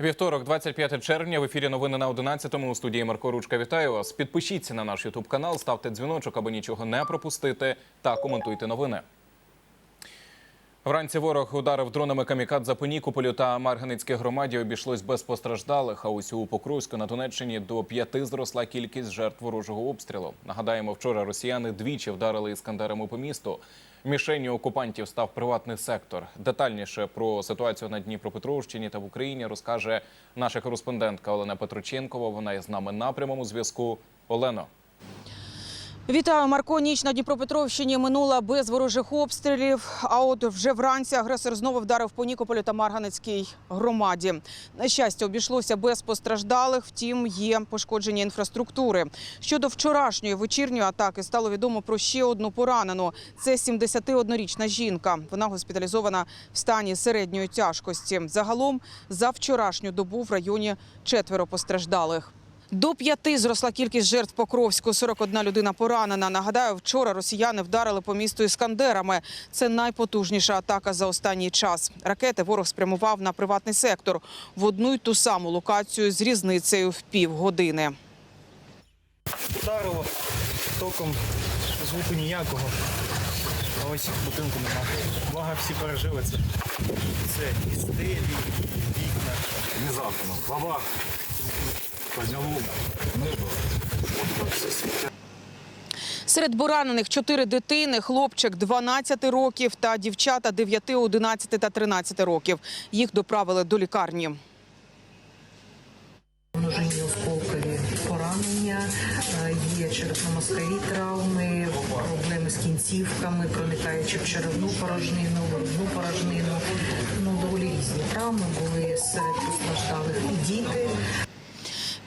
Вівторок, 25 червня, в ефірі новини на 11-му. У студії Марко Ручка. Вітаю вас. Підпишіться на наш Ютуб канал, ставте дзвіночок, аби нічого не пропустити, та коментуйте новини. Вранці ворог ударив дронами камікадзе по Нікополю та Марганицькій громаді. Обійшлось без постраждалих. А ось у Покровську на Донеччині до п'яти зросла кількість жертв ворожого обстрілу. Нагадаємо, вчора росіяни двічі вдарили іскандерами по місту. Мішенню окупантів став приватний сектор. Детальніше про ситуацію на Дніпропетровщині та в Україні розкаже наша кореспондентка Олена Петроченкова. Вона є з нами на прямому зв'язку. Олено. Вітаю, Марко. Ніч на Дніпропетровщині минула без ворожих обстрілів. А от вже вранці агресор знову вдарив по Нікополю та Марганецькій громаді. На щастя, обійшлося без постраждалих. Втім, є пошкодження інфраструктури. Щодо вчорашньої вечірньої атаки стало відомо про ще одну поранену. Це 71-річна жінка. Вона госпіталізована в стані середньої тяжкості. Загалом за вчорашню добу в районі четверо постраждалих. До п'яти зросла кількість жертв Покровську. 41 людина поранена. Нагадаю, вчора росіяни вдарили по місту іскандерами. Це найпотужніша атака за останній час. Ракети ворог спрямував на приватний сектор в одну й ту саму локацію з різницею в півгодини. Ударило током, звуку ніякого. А ось будинку нема. Благо всі пережили це. Це і стелі, і вікна. Внезапно. Бабах. Серед поранених чотири дитини, хлопчик 12 років та дівчата 9, 11 та 13 років. Їх доправили до лікарні. Множинні осколкові поранення, е, є черепно-мозкові травми, проблеми з кінцівками, проникаючи в черевну порожнину, в порожнину. Ну, доволі різні травми були серед постраждалих і діти.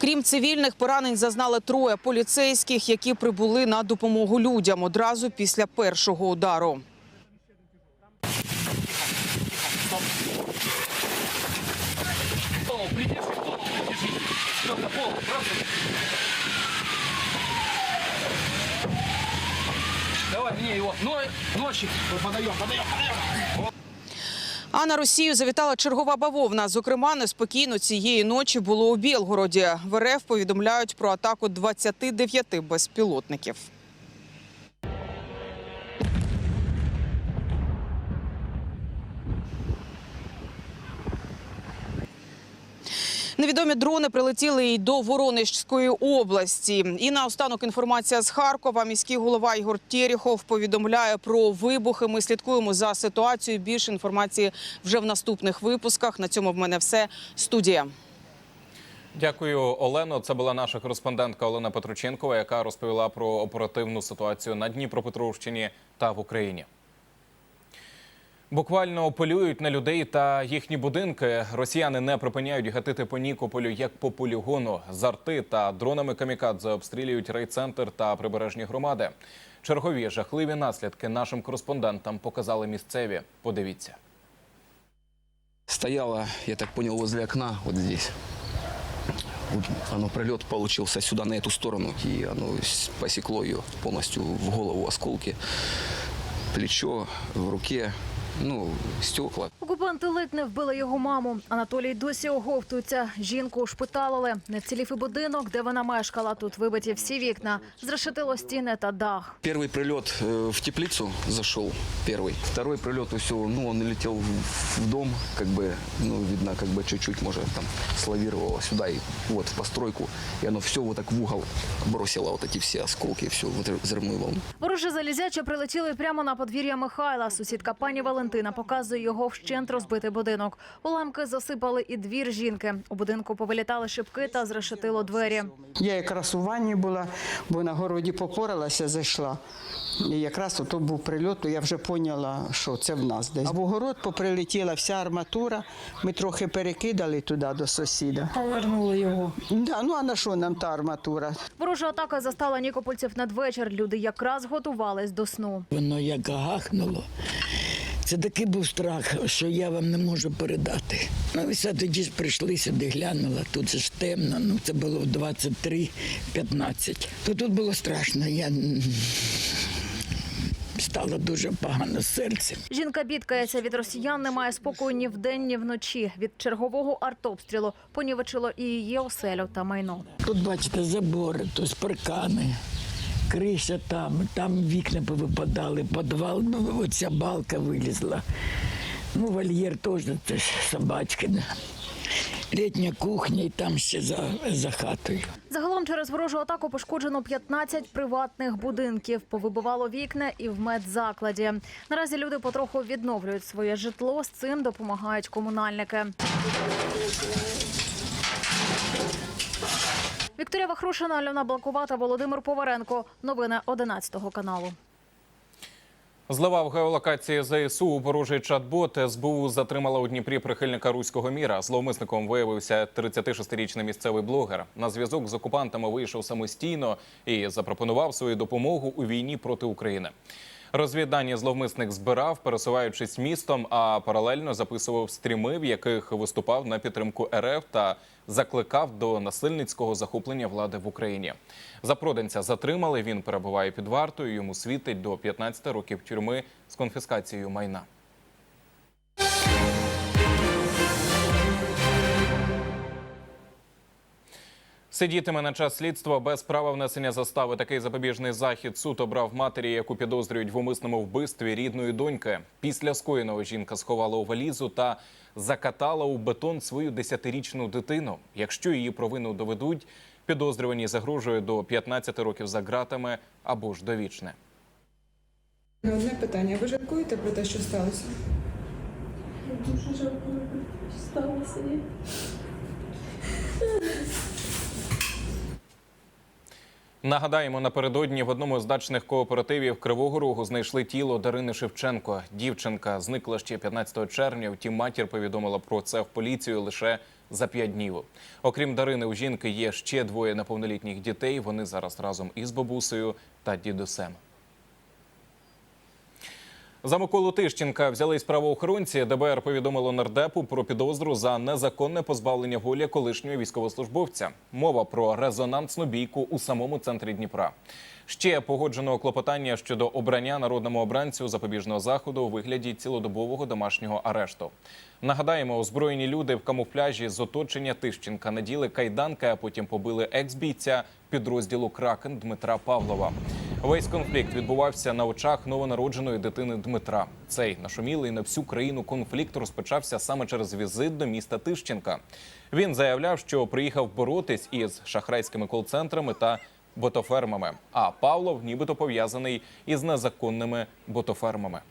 Крім цивільних, поранень зазнали троє поліцейських, які прибули на допомогу людям одразу після першого удару. Давай, мне его. Но, ночик. Подаем, подаем, подаем. А на Росію завітала чергова бавовна. Зокрема, неспокійно цієї ночі було у Білгороді. В РФ повідомляють про атаку 29 безпілотників. Невідомі дрони прилетіли й до Воронежської області. І наостанок інформація з Харкова. Міський голова Ігор Терехов повідомляє про вибухи. Ми слідкуємо за ситуацією. Більше інформації вже в наступних випусках. На цьому в мене все. Студія. Дякую, Олено. Це була наша кореспондентка Олена Петроченкова, яка розповіла про оперативну ситуацію на Дніпропетровщині та в Україні. Буквально полюють на людей та їхні будинки. Росіяни не припиняють гатити по Нікополю як по полігону. З арти та дронами камікадзе обстрілюють райцентр та прибережні громади. Чергові жахливі наслідки нашим кореспондентам показали місцеві. Подивіться. Стояла, я так понял, возле окна, вот здесь. Вот оно пролет получился сюда, на эту сторону, и оно посекло ее полностью в голову осколки. Плечо, в руке, ну, стекла. Окупанти ледь не вбили його маму. Анатолій досі оговтується. Жінку ушпиталили. Не вцілів і будинок, де вона мешкала. Тут вибиті всі вікна, зрешетило стіни та дах. Первый прилет э, в теплицу зашел, первый. Второй прилет, все, ну, он летел в, в дом, как бы, ну, видно, как бы чуть-чуть, может, там, славировало сюда и вот в постройку. И оно все вот так в угол бросило вот эти все осколки, все, вот взрывную волну. Вороже залізяче прилетіли прямо на подвір'я Михайла. Сусідка пані Валентина показує його вщент розбитий будинок. Уламки засипали і двір жінки. У будинку повилітали шибки та зрешетило двері. Я якраз у ванні була, бо на городі попоралася, зайшла. І якраз ото був прильот, то я вже поняла, що це в нас десь. А в огород поприлетіла вся арматура. Ми трохи перекидали туди до сусіда. Повернули його. Да, ну а на що нам та арматура? Ворожа атака застала нікопольців надвечір. Люди якраз готувались до сну. Воно як гахнуло. Це такий був страх, що я вам не можу передати. Ну, і все тоді ж прийшли сюди, глянула. Тут же ж темно, ну це було 23-15. То тут було страшно. Я стало дуже погано з серцем. Жінка бідкається від росіян, не має спокою ні вдень, ні вночі. Від чергового артобстрілу понівечило і її оселю та майно. Тут, бачите, забори, тут паркани, криша там, там вікна повипадали, підвал, ну, оця балка вилізла. Ну, вольєр теж, собачки. да. Літня кухня і там ще за, за хатою. Загалом через ворожу атаку пошкоджено 15 приватних будинків. Повибивало вікна і в медзакладі. Наразі люди потроху відновлюють своє житло. З цим допомагають комунальники. Вікторія Вахрушина, Альона Блакувата, Володимир Поваренко. Новини 11 каналу. Зливав геолокації ЗСУ у ворожий чат-бот. СБУ затримала у Дніпрі прихильника руського міра. Зловмисником виявився 36-річний місцевий блогер. На зв'язок з окупантами вийшов самостійно і запропонував свою допомогу у війні проти України. Розвіддані зловмисник збирав, пересуваючись містом, а паралельно записував стріми, в яких виступав на підтримку РФ та закликав до насильницького захоплення влади в Україні. Запроданця затримали. Він перебуває під вартою. Йому світить до 15 років тюрми з конфіскацією майна. Сидітиме на час слідства без права внесення застави. Такий запобіжний захід суд обрав матері, яку підозрюють в умисному вбивстві рідної доньки. Після скоєного жінка сховала у валізу та закатала у бетон свою десятирічну дитину. Якщо її провину доведуть, підозрювані загрожує до 15 років за ґратами або ж довічне. Одне питання. Ви жалкуєте про те, що сталося? Дуже жалкую, що сталося. Нагадаємо, напередодні в одному з дачних кооперативів Кривого Рогу знайшли тіло Дарини Шевченко. Дівчинка зникла ще 15 червня. Втім, матір повідомила про це в поліцію лише за п'ять днів. Окрім Дарини, у жінки є ще двоє неповнолітніх дітей. Вони зараз разом із бабусею та дідусем. За Миколу Тищенка взялись правоохоронці. ДБР повідомило нардепу про підозру за незаконне позбавлення волі колишнього військовослужбовця. Мова про резонансну бійку у самому центрі Дніпра. Ще погоджено клопотання щодо обрання народному обранцю запобіжного заходу у вигляді цілодобового домашнього арешту. Нагадаємо, озброєні люди в камуфляжі з оточення Тищенка наділи кайданки, а потім побили екс-бійця підрозділу Кракен Дмитра Павлова. Весь конфлікт відбувався на очах новонародженої дитини Дмитра. Цей нашумілий на всю країну конфлікт розпочався саме через візит до міста Тищенка. Він заявляв, що приїхав боротись із шахрайськими кол-центрами та ботофермами. А Павлов нібито пов'язаний із незаконними ботофермами.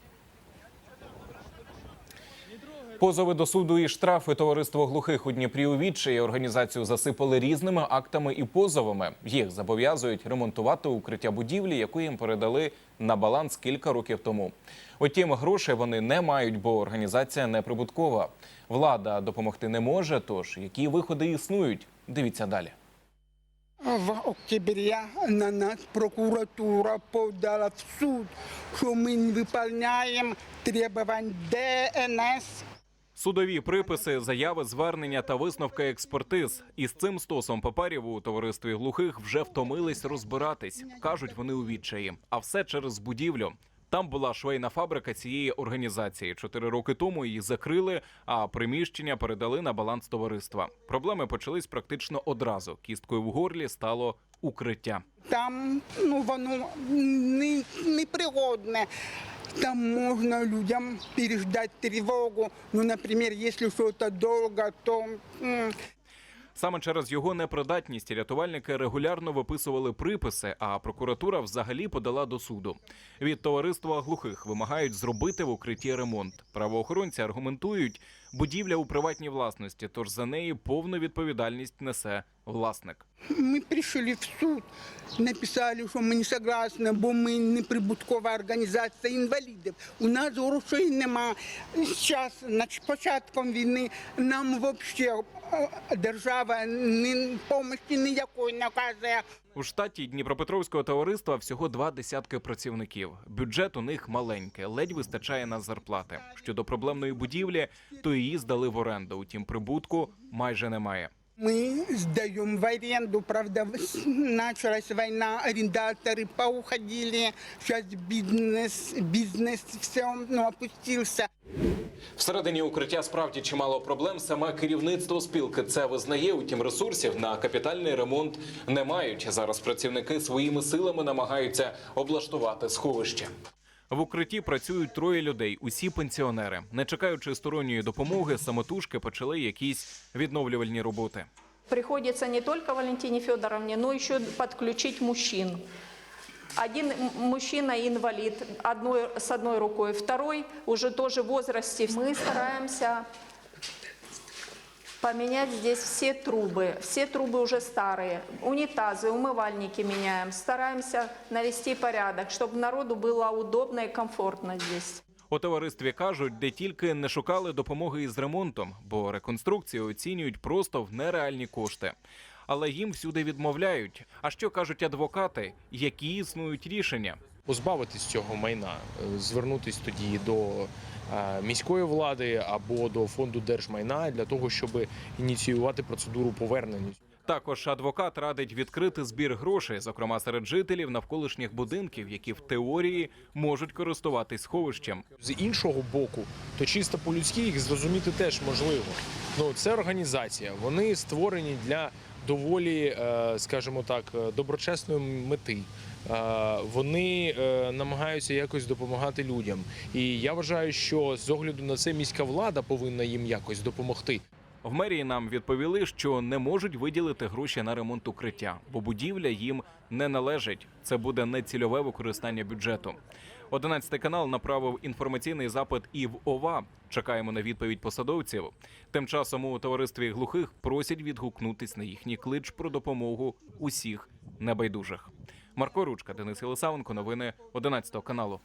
Позови до суду і штрафи товариство глухих у Дніпрі у відчаї організацію засипали різними актами і позовами. Їх зобов'язують ремонтувати укриття будівлі, яку їм передали на баланс кілька років тому. Утім, грошей вони не мають, бо організація неприбуткова. Влада допомогти не може. Тож які виходи існують? Дивіться далі. В октябрі на нас прокуратура подала в суд, що ми не виконуємо требувань ДНС. Судові приписи, заяви, звернення та висновки експертиз. Із цим стосом паперів у товаристві глухих вже втомились розбиратись. кажуть вони у відчаї. А все через будівлю. Там була швейна фабрика цієї організації. Чотири роки тому її закрили, а приміщення передали на баланс товариства. Проблеми почались практично одразу. Кісткою в горлі стало укриття. Там ну воно не, непригодне. Там можна людям переждать тривогу. Ну, наприклад, щось довго, то Саме через його непридатність рятувальники регулярно виписували приписи, а прокуратура взагалі подала до суду. Від товариства глухих вимагають зробити в укритті ремонт. Правоохоронці аргументують, будівля у приватній власності, тож за неї повну відповідальність несе власник. ми прийшли в суд, написали, що ми не согласні, бо ми не прибуткова організація інвалідів. У нас грошей нема. Зараз, з початком війни, нам взагалі держава ні, допомоги ніякої не оказує. У штаті Дніпропетровського товариства всього два десятки працівників. Бюджет у них маленький, ледь вистачає на зарплати. Щодо проблемної будівлі, то її здали в оренду. Утім, прибутку майже немає. Мы сдаем в аренду, правда, началась война, арендаторы поуходили, сейчас бизнес, бизнес все ну, опустился. Всередині укриття справді чимало проблем. Саме керівництво спілки це визнає. Утім, ресурсів на капітальний ремонт не мають. Зараз працівники своїми силами намагаються облаштувати сховище. В укритті працюють троє людей, усі пенсіонери. Не чекаючи сторонньої допомоги, самотужки почали якісь відновлювальні роботи. Приходиться не только Валентине Федоровні, но ще підключити мужчин. Один мужчина инвалид одной, с одной рукой, второй уже тоже в возрасте. Мы стараемся поменять здесь все трубы. Все трубы уже старые. Унитазы, умывальники меняем. Стараемся навести порядок, чтобы народу было удобно и комфортно здесь. У товаристві кажуть, де тільки не шукали допомоги із ремонтом, бо реконструкцію оцінюють просто в нереальні кошти. Але їм всюди відмовляють. А що кажуть адвокати? Які існують рішення? Позбавитись цього майна, е, звернутись тоді до е, міської влади або до фонду держмайна для того, щоб ініціювати процедуру повернення. Також адвокат радить відкрити збір грошей, зокрема серед жителів навколишніх будинків, які в теорії можуть користуватись сховищем. З іншого боку, то чисто по-людськи їх зрозуміти теж можливо. Ну це організація. Вони створені для доволі, е, скажімо так, е, доброчесної мети. Вони е, намагаються якось допомагати людям. І я вважаю, що з огляду на це міська влада повинна їм якось допомогти. В мерії нам відповіли, що не можуть виділити гроші на ремонт укриття, бо будівля їм не належить. Це буде нецільове використання бюджету. 11 канал направив інформаційний запит і в ОВА. Чекаємо на відповідь посадовців. Тим часом у товаристві глухих просять відгукнутись на їхній клич про допомогу усіх небайдужих. Марко Ручка, Денис Єлисавенко, новини 11 каналу.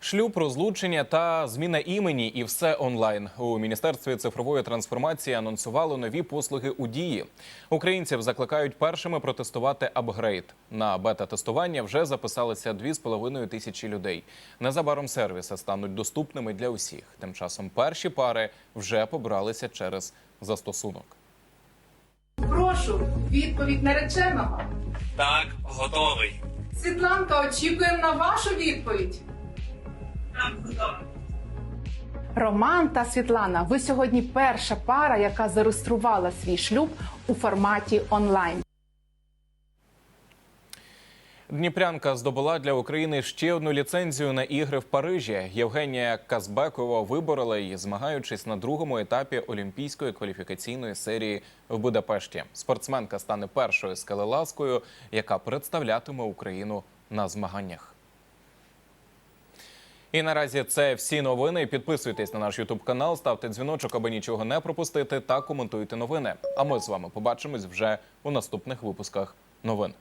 Шлюб, розлучення та зміна імені і все онлайн у міністерстві цифрової трансформації анонсували нові послуги у дії. Українців закликають першими протестувати апгрейд. На бета-тестування вже записалися 2,5 тисячі людей. Незабаром сервіси стануть доступними для усіх. Тим часом перші пари вже побралися через застосунок. Прошу, відповідь нареченого. Так, готовий. Світланка, очікуємо на вашу відповідь. Роман та Світлана, ви сьогодні перша пара, яка зареєструвала свій шлюб у форматі онлайн. Дніпрянка здобула для України ще одну ліцензію на ігри в Парижі. Євгенія Казбекова виборола її, змагаючись на другому етапі олімпійської кваліфікаційної серії в Будапешті. Спортсменка стане першою скелелазкою, яка представлятиме Україну на змаганнях. І наразі це всі новини. Підписуйтесь на наш Ютуб канал, ставте дзвіночок, аби нічого не пропустити, та коментуйте новини. А ми з вами побачимось вже у наступних випусках новин.